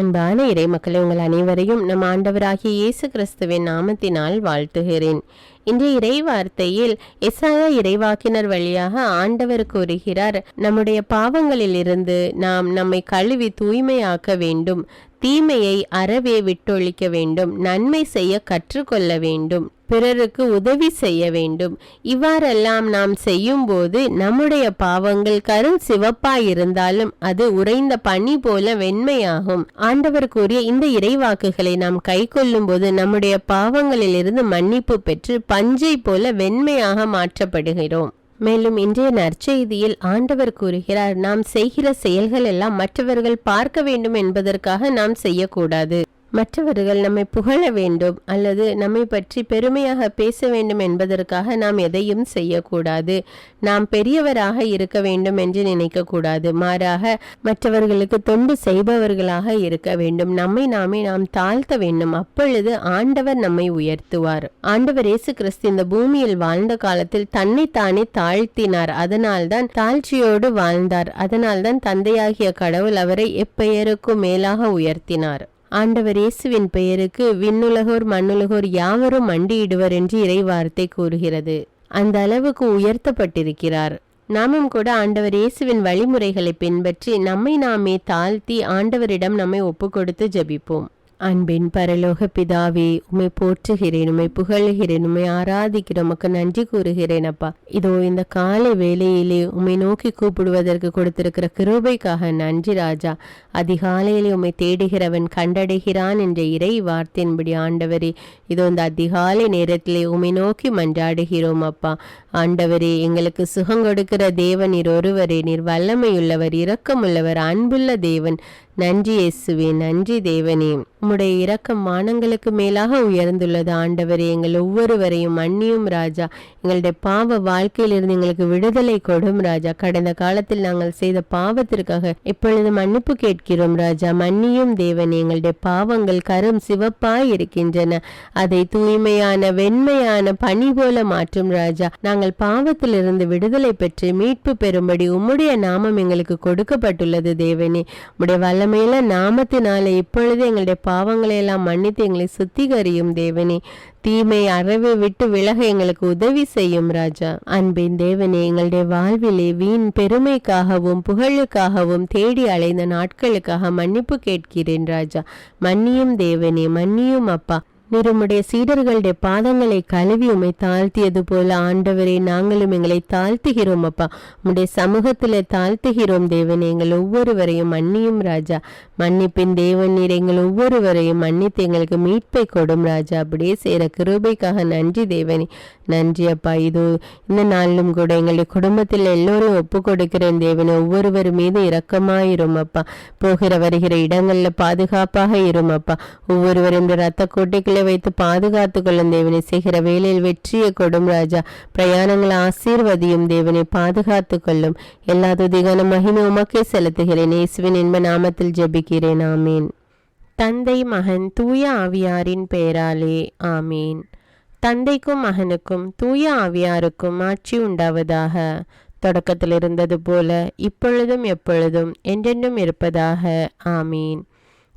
அன்பான இறைமக்களை உங்கள் அனைவரையும் நம் ஆண்டவராகிய இயேசு கிறிஸ்துவின் நாமத்தினால் வாழ்த்துகிறேன். இன்றைய இறை வார்த்தையில் எஸ்ஆயா இறைவாக்கினர் வழியாக ஆண்டவர் கூறுகிறார் நம்முடைய பாவங்களிலிருந்து நாம் நம்மை கழுவி தூய்மையாக்க வேண்டும். தீமையை அறவே விட்டொழிக்க வேண்டும். நன்மை செய்ய கற்றுக்கொள்ள வேண்டும். பிறருக்கு உதவி செய்ய வேண்டும். இவ்வாறெல்லாம் நாம் செய்யும்போது நம்முடைய பாவங்கள் கரும் சிவப்பாய் இருந்தாலும் அது உறைந்த பனி போல வெண்மையாகும். ஆண்டவர் கூறிய இந்த இறைவாக்குகளை நாம் கை போது நம்முடைய பாவங்களிலிருந்து மன்னிப்பு பெற்று பஞ்சை போல வெண்மையாக மாற்றப்படுகிறோம். மேலும் இன்றைய நற்செய்தியில் ஆண்டவர் கூறுகிறார் நாம் செய்கிற செயல்கள் எல்லாம் மற்றவர்கள் பார்க்க வேண்டும் என்பதற்காக நாம் செய்யக்கூடாது. மற்றவர்கள் நம்மை புகழ வேண்டும் அல்லது நம்மை பற்றி பெருமையாக பேச வேண்டும் என்பதற்காக நாம் எதையும் செய்யக்கூடாது. நாம் பெரியவராக இருக்க வேண்டும் என்று நினைக்கக்கூடாது. மாறாக மற்றவர்களுக்கு தொண்டு செய்பவர்களாக இருக்க வேண்டும். நம்மை நாமே நாம் தாழ்த்த வேண்டும். அப்பொழுது ஆண்டவர் நம்மை உயர்த்துவார். ஆண்டவர் இயேசு கிறிஸ்து இந்த பூமியில் வாழ்ந்த காலத்தில் தன்னைத்தானே தாழ்த்தினார். அதனால்தான் தாழ்ச்சியோடு வாழ்ந்தார். அதனால்தான் தந்தையாகிய கடவுள் அவரை எப்பெயருக்கும் மேலாக உயர்த்தினார். ஆண்டவர் இயேசுவின் பெயருக்கு விண்ணுலகோர் மண்ணுலகோர் யாவரும் மண்டியிடுவர் என்று இறைவார்த்தை கூறுகிறது. அந்த அளவுக்கு உயர்த்தப்பட்டிருக்கிறார். நாமும் கூட ஆண்டவர் இயேசுவின் வழிமுறைகளை பின்பற்றி நம்மை நாமே தாழ்த்தி ஆண்டவரிடம் நம்மை ஒப்புக்கொடுத்து ஜபிப்போம். அன்பின் பரலோக பிதாவே உமை போற்றுகிறேன் உமை புகழ்கிறேன் உமை ஆராதிக்கிறேன் உமக்கு நன்றி கூறுகிறேன் அப்பா. இதோ இந்த காலை வேலையிலே உமை நோக்கி கூப்பிடுவதற்கு கொடுத்திருக்கிற கிருபைக்காக நன்றி ராஜா. அதிகாலையிலே உம்மை தேடுகிறவன் கண்டடைகிறான் என்ற இறை வார்த்தையின்படி ஆண்டவரே இதோ இந்த அதிகாலை நேரத்திலே உமை நோக்கி மன்றாடுகிறோம் அப்பா. ஆண்டவரே எங்களுக்கு சுகம் கொடுக்கிற தேவன் நீர் ஒருவரே நீர் வல்லமையுள்ளவர் இரக்கமுள்ளவர் அன்புள்ள தேவன். நன்றி இயேசுவே நன்றி தேவனே. உம்முடைய இரக்கம் மானங்களுக்கு மேலாக உயர்ந்துள்ளது. ஆண்டவரே எங்கள் ஒவ்வொருவரையும் மன்னியும் ராஜா. எங்களுடைய பாவ வாழ்க்கையிலிருந்து எங்களுக்கு விடுதலை கொடும் ராஜா. கடந்த காலத்தில் நாங்கள் செய்த பாவத்திற்காக இப்பொழுது மன்னிப்பு கேட்கிறோம் ராஜா. மன்னியும் தேவனே எங்களுடைய பாவங்கள் கரும் சிவப்பாய் இருக்கின்றன அதை தூய்மையான வெண்மையான பனி போல மாற்றும் ராஜா. நாங்கள் பாவத்திலிருந்து விடுதலை பெற்று மீட்பு பெறும்படி உம்முடைய நாமம் எங்களுக்கு கொடுக்கப்பட்டுள்ளது தேவனே. உம்முடைய வல்லமையில நாமத்தினால இப்பொழுது எங்களுடைய பாவங்களை எல்லாம் மன்னித்து எங்களை சுத்திகரியும் தேவனே. தீமை அறவை விட்டு விலக எங்களுக்கு உதவி செய்யும் ராஜா. அன்பின் தேவனே எங்களுடைய வாழ்விலே வீண் பெருமைக்காகவும் புகழுக்காகவும் தேடி அலைந்த நாட்களுக்காக மன்னிப்பு கேட்கிறேன் ராஜா. மன்னியும் தேவனே மன்னியும் அப்பா. நீர் உம்முடைய சீடர்களுடைய பாதங்களை கழுவி உம்மை தாழ்த்தியது போல ஆண்டவரே நாங்களும் எங்களை தாழ்த்துகிறோம் அப்பா. உம்முடைய சமூகத்தில் தாழ்த்துகிறோம் தேவன் எங்கள் ஒவ்வொருவரையும் மன்னியும் ராஜா. மன்னிப்பின் தேவன் நீர் எங்கள் ஒவ்வொருவரையும் மன்னித்து எங்களுக்கு மீட்பை கொடும் ராஜா. அப்படியே செய்கிற கிருபைக்காக நன்றி தேவனே. நன்றி அப்பா இது இந்த நாளிலும் கூட எங்களுடைய குடும்பத்தில் எல்லோரும் ஒப்பு கொடுக்கிறேன் தேவனே. ஒவ்வொருவர் மீது இரக்கமாயிரும் அப்பா. போகிற வருகிற இடங்களில் பாதுகாப்பாக இரும் அப்பா. ஒவ்வொருவரும் இந்த ரத்த கோட்டைக்குள்ளே வைத்து பாதுகாத்து கொள்ளும் தேவனை செய்கிற வேலையில் வெற்றியை கொடும் ராஜா. பிரயாணங்களை ஆசீர்வதியும் தேவனை பாதுகாத்து கொள்ளும் எல்லா துதிகான மகிமை உமக்கே செலுத்துகிறேன். இயேசுவின் இன்ப நாமத்தில் ஜெபிக்கிறேன். ஆமீன். தந்தை மகன் தூய ஆவியாரின் பெயராலே. ஆமீன். தந்தைக்கும் மகனுக்கும் தூய ஆவியாருக்கும் ஆட்சி உண்டாவதாக. தொடக்கத்தில் இருந்தது போல இப்பொழுதும் எப்பொழுதும் என்றென்றும் இருப்பதாக. ஆமீன்.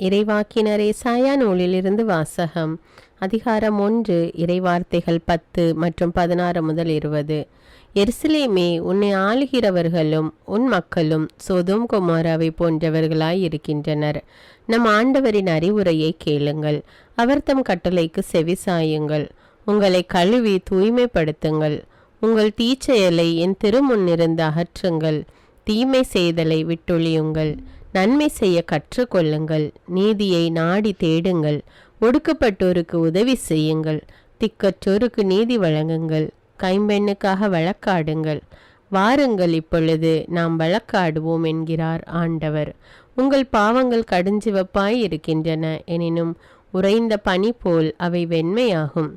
இறைவாக்கினரே சாயா நூலிலிருந்து வாசகம் அதிகாரம் ஒன்று இறைவார்த்தைகள் பத்து மற்றும் பதினாறு முதல் இருபது. எருசலேமே உன்னை ஆளுகிறவர்களும் உன் மக்களும் சோதோம் குமாராவை போன்றவர்களாய் இருக்கின்றனர். நம் ஆண்டவரின் அறிவுரையை கேளுங்கள். அவர் தம் கட்டளைக்கு செவிசாயுங்கள் உங்களை கழுவி தூய்மைப்படுத்துங்கள். உங்கள் தீச்செயலை என் திருமுன்னிருந்து அகற்றுங்கள். தீமை செய்தலை விட்டொழியுங்கள். நன்மை செய்ய கற்றுக்கொள்ளுங்கள். நீதியை நாடி தேடுங்கள். ஒடுக்கப்பட்டோருக்கு உதவி செய்யுங்கள். திக்கற்றோருக்கு நீதி வழங்குங்கள். கைம்பெண்ணுக்காக வழக்காடுங்கள். வாருங்கள் இப்பொழுது நாம் வழக்காடுவோம் என்கிறார் ஆண்டவர். உங்கள் பாவங்கள் கடுஞ்சிவப்பாய் இருக்கின்றன. எனினும் உறைந்த பனி போல் அவை வெண்மையாகும்.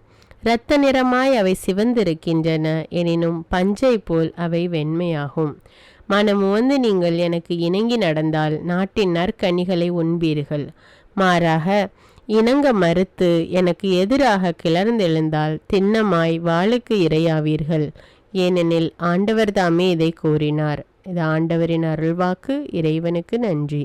இரத்த நிறமாய் அவை சிவந்திருக்கின்றன. எனினும் பஞ்சை போல் அவை வெண்மையாகும். மனம் வந்து நீங்கள் எனக்கு இணங்கி நடந்தால் நாட்டின் நற்கனிகளை உண்பீர்கள். மாறாக இணங்க மறுத்து எனக்கு எதிராக கிளர்ந்தெழுந்தால் திண்ணமாய் வாளுக்கு இரையாவீர்கள். ஏனெனில் ஆண்டவர் தாமே இதை கூறினார். இது ஆண்டவரின் அருள்வாக்கு இறைவனுக்கு நன்றி.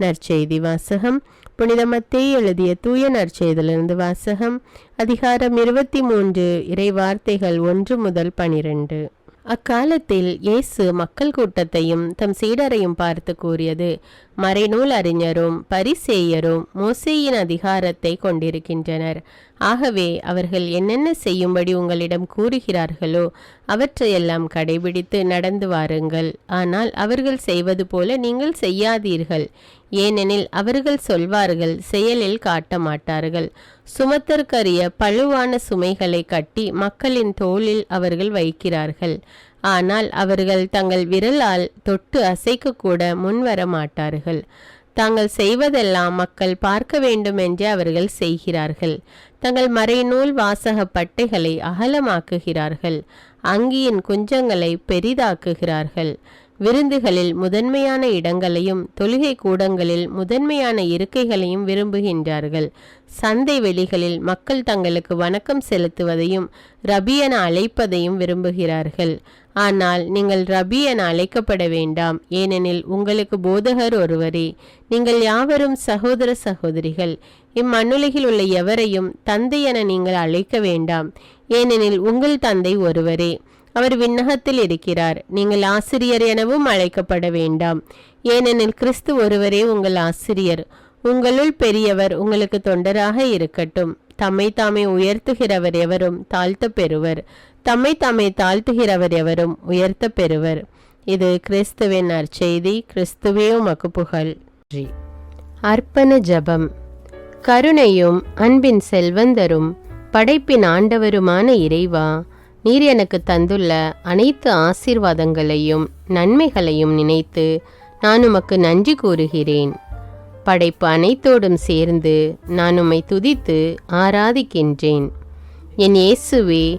நற்செய்தி வாசகம். புனிதமத்தே எழுதிய தூய நற்செய்திலிருந்து வாசகம். அதிகாரம் இருபத்தி மூன்று இறை வார்த்தைகள் ஒன்று முதல் பனிரெண்டு. அக்காலத்தில் இயேசு மக்கள் கூட்டத்தையும் தம் சீடரையும் பார்த்து கூறியது மறைநூல் அறிஞரும் பரிசேயரும் மோசேயின் அதிகாரத்தை கொண்டிருக்கின்றனர். ஆகவே அவர்கள் என்னென்ன செய்யும்படி உங்களிடம் கூறுகிறார்களோ அவற்றையெல்லாம் கடைபிடித்து நடந்து வாருங்கள். ஆனால் அவர்கள் செய்வது போல நீங்கள் செய்யாதீர்கள். ஏனெனில் அவர்கள் சொல்வார்கள் செயலில் காட்ட மாட்டார்கள். சுமத்தற்கரிய பழுவான சுமைகளை கட்டி மக்களின் தோளில் அவர்கள் வைக்கிறார்கள். ஆனால் அவர்கள் தங்கள் விரலால் தொட்டு அசைக்கக்கூட முன்வர மாட்டார்கள். தாங்கள் செய்வதெல்லாம் மக்கள் பார்க்க வேண்டும் என்றே அவர்கள் செய்கிறார்கள். தங்கள் மறைநூல் வாசக பட்டைகளை அகலமாக்குகிறார்கள். அங்கியின் குஞ்சங்களை பெரிதாக்குகிறார்கள். விருந்துகளில் முதன்மையான இடங்களையும் தொழுகை கூடங்களில் முதன்மையான இருக்கைகளையும் விரும்புகின்றார்கள். சந்தை வெளிகளில் மக்கள் தங்களுக்கு வணக்கம் செலுத்துவதையும் ரபியன அழைப்பதையும் விரும்புகிறார்கள். ஆனால் நீங்கள் ரபி என அழைக்கப்பட வேண்டாம். ஏனெனில் உங்களுக்கு போதகர் ஒருவரே. நீங்கள் யாவரும் சகோதர சகோதரிகள். இம்மண்ணுலகில் உள்ள எவரையும் தந்தை என நீங்கள் அழைக்க வேண்டாம். ஏனெனில் உங்கள் தந்தை ஒருவரே. அவர் விண்ணகத்தில் இருக்கிறார். நீங்கள் ஆசிரியர் எனவும் அழைக்கப்பட வேண்டாம். ஏனெனில் கிறிஸ்து ஒருவரே உங்கள் ஆசிரியர். உங்களுள் பெரியவர் உங்களுக்கு தொண்டராக இருக்கட்டும். தம்மை தாமே உயர்த்துகிறவர் எவரும் தாழ்த்த பெறுவர் தம்மை தம்மை தாழ்த்துகிறவர் எவரும் உயர்த்த பெறுவர். இது கிறிஸ்துவின் நற்செய்தி கிறிஸ்துவே உமக்கு புகழ். அர்ப்பண ஜபம். கருணையும் அன்பின் செல்வந்தரும் படைப்பின் ஆண்டவருமான இறைவா நீர் எனக்கு தந்துள்ள அனைத்து ஆசீர்வாதங்களையும் நன்மைகளையும் நினைத்து நான் உமக்கு நன்றி கூறுகிறேன். படைப்பு அனைத்தோடும் சேர்ந்து நான் உம்மை துதித்து ஆராதிக்கின்றேன். என் இயேசுவே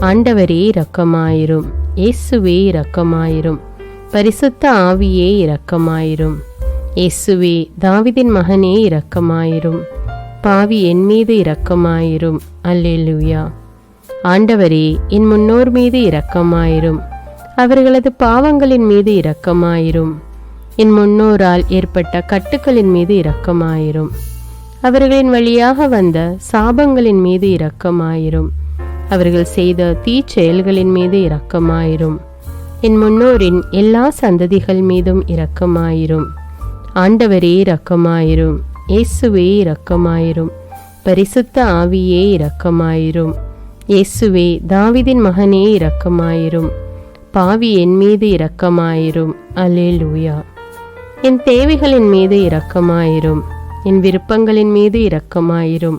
ஆண்டவரே இரக்கமாயிரும். இயேசுவே இரக்கமாயிரும். பரிசுத்த ஆவியே இரக்கமாயிரும். இயேசுவே தாவிதின் மகனே இரக்கமாயிரும். பாவி என் மீது இரக்கமாயிரும். அல்லேலுயா. ஆண்டவரே என் முன்னோர் மீது இரக்கமாயிரும். அவர்களது பாவங்களின் மீது இரக்கமாயிரும். என் முன்னோரால் ஏற்பட்ட கட்டுக்களின் மீது இரக்கமாயிரும். அவர்களின் வழியாக வந்த சாபங்களின் மீது இரக்கமாயிரும். அவர்கள் செய்த தீச்செயல்களின் மீது இரக்கமாயிரும். என் முன்னோரின் எல்லா சந்ததிகள் மீதும் இரக்கமாயிரும். ஆண்டவரே இரக்கமாயிரும். இயேசுவே இரக்கமாயிரும். பரிசுத்த ஆவியே இரக்கமாயிரும். இயேசுவே தாவிதின் மகனே இரக்கமாயிரும். பாவி என் மீது இரக்கமாயிரும். அல்லேலூயா. என் தேவைகளின் மீது இரக்கமாயிரும். என் விருப்பங்களின் மீது இரக்கமாயிரும்.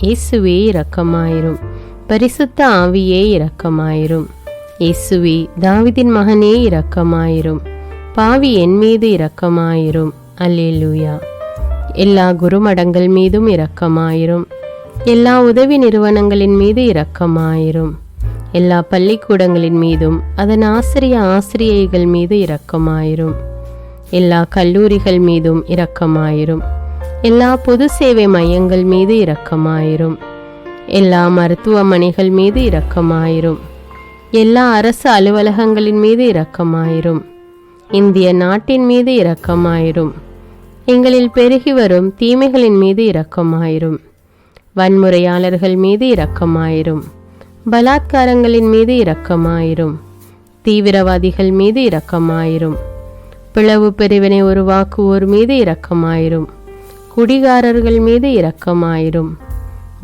இயேசுவே இரக்கமாயிரும். பரிசுத்த ஆவியே இரக்கமாயிரும். இயேசுவே தாவிதின் மகனே இரக்கமாயிரும். பாவி என் மீது இரக்கமாயிரும். அல்லேலூயா. எல்லா குருமடங்கள் மீதும் இரக்கமாயிரும். எல்லா உதவி நிறுவனங்களின் மீது இரக்கமாயிரும். எல்லா பள்ளிக்கூடங்களின் மீதும் அதன் ஆசிரிய ஆசிரியைகள் மீது இரக்கமாயிரும். எல்லா கல்லூரிகள் மீதும் இரக்கமாயிரும். எல்லா பொது சேவை மையங்கள் மீது இரக்கமாயிரும். எல்லா மருத்துவமனைகள் மீது இரக்கமாயிரும். எல்லா அரசு அலுவலகங்களின் மீது இரக்கமாயிரும். இந்திய நாட்டின் மீது இரக்கமாயிரும். எங்களில் பெருகி வரும் தீமைகளின் மீது இரக்கமாயிரும். வன்முறையாளர்கள் மீது இரக்கமாயிரும். பலாத்காரங்களின் மீது இரக்கமாயிரும். தீவிரவாதிகள் மீது இரக்கமாயிரும். பிளவு பிரிவினை உருவாக்குவோர் மீது இரக்கமாயிரும். குடிகாரர்கள் மீது இரக்கமாயிரும்.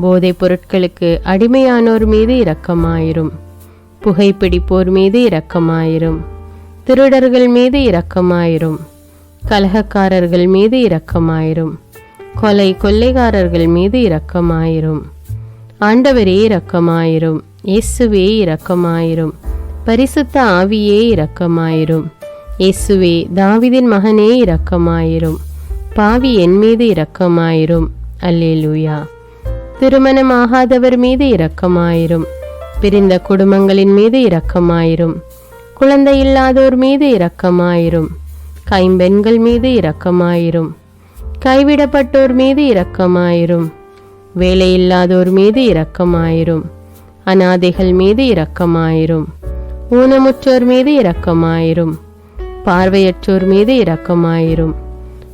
போதைப் பொருட்களுக்கு அடிமையானோர் மீது இரக்கமாயிரும். புகைப்பிடிப்போர் மீது இரக்கமாயிரும். திருடர்கள் மீது இரக்கமாயிரும். கலகக்காரர்கள் மீது இரக்கமாயிரும். கொலை கொள்ளைகாரர்கள் மீது இரக்கமாயிரும். ஆண்டவரே இரக்கமாயிரும். இயேசுவே இரக்கமாயிரும். பரிசுத்த ஆவியே இரக்கமாயிரும். இயேசுவே தாவிதின் மகனே இரக்கமாயிரும். பாவி என் மீது இரக்கமாயிரும் அல்லேலூயா திருமணமாகாதவர் மீது இரக்கமாயிரும் பிரிந்த குடும்பங்களின் மீது இரக்கமாயிரும் குழந்தை இல்லாதோர் மீது இரக்கமாயிரும் கைம்பெண்கள் மீது இரக்கமாயிரும் கைவிடப்பட்டோர் மீது இரக்கமாயிரும் வேலையில்லாதோர் மீது இரக்கமாயிரும் அனாதைகள் மீது இரக்கமாயிரும் ஊனமுற்றோர் மீது இரக்கமாயிரும் பார்வையற்றோர் மீது இரக்கமாயிரும்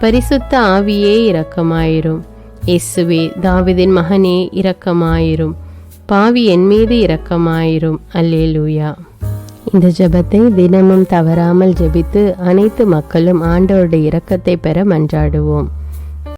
பரிசுத்த ஆவியே இரக்கமாயிரும். இயேசுவே தாவிதின் மகனே இரக்கமாயிரும். பாவி என் மீது இரக்கமாயிரும். அல்லேலூயா. இந்த ஜெபத்தை தினமும் தவறாமல் ஜெபித்து அனைத்து மக்களும் ஆண்டவருடைய இரக்கத்தை பெற மன்றாடுவோம்.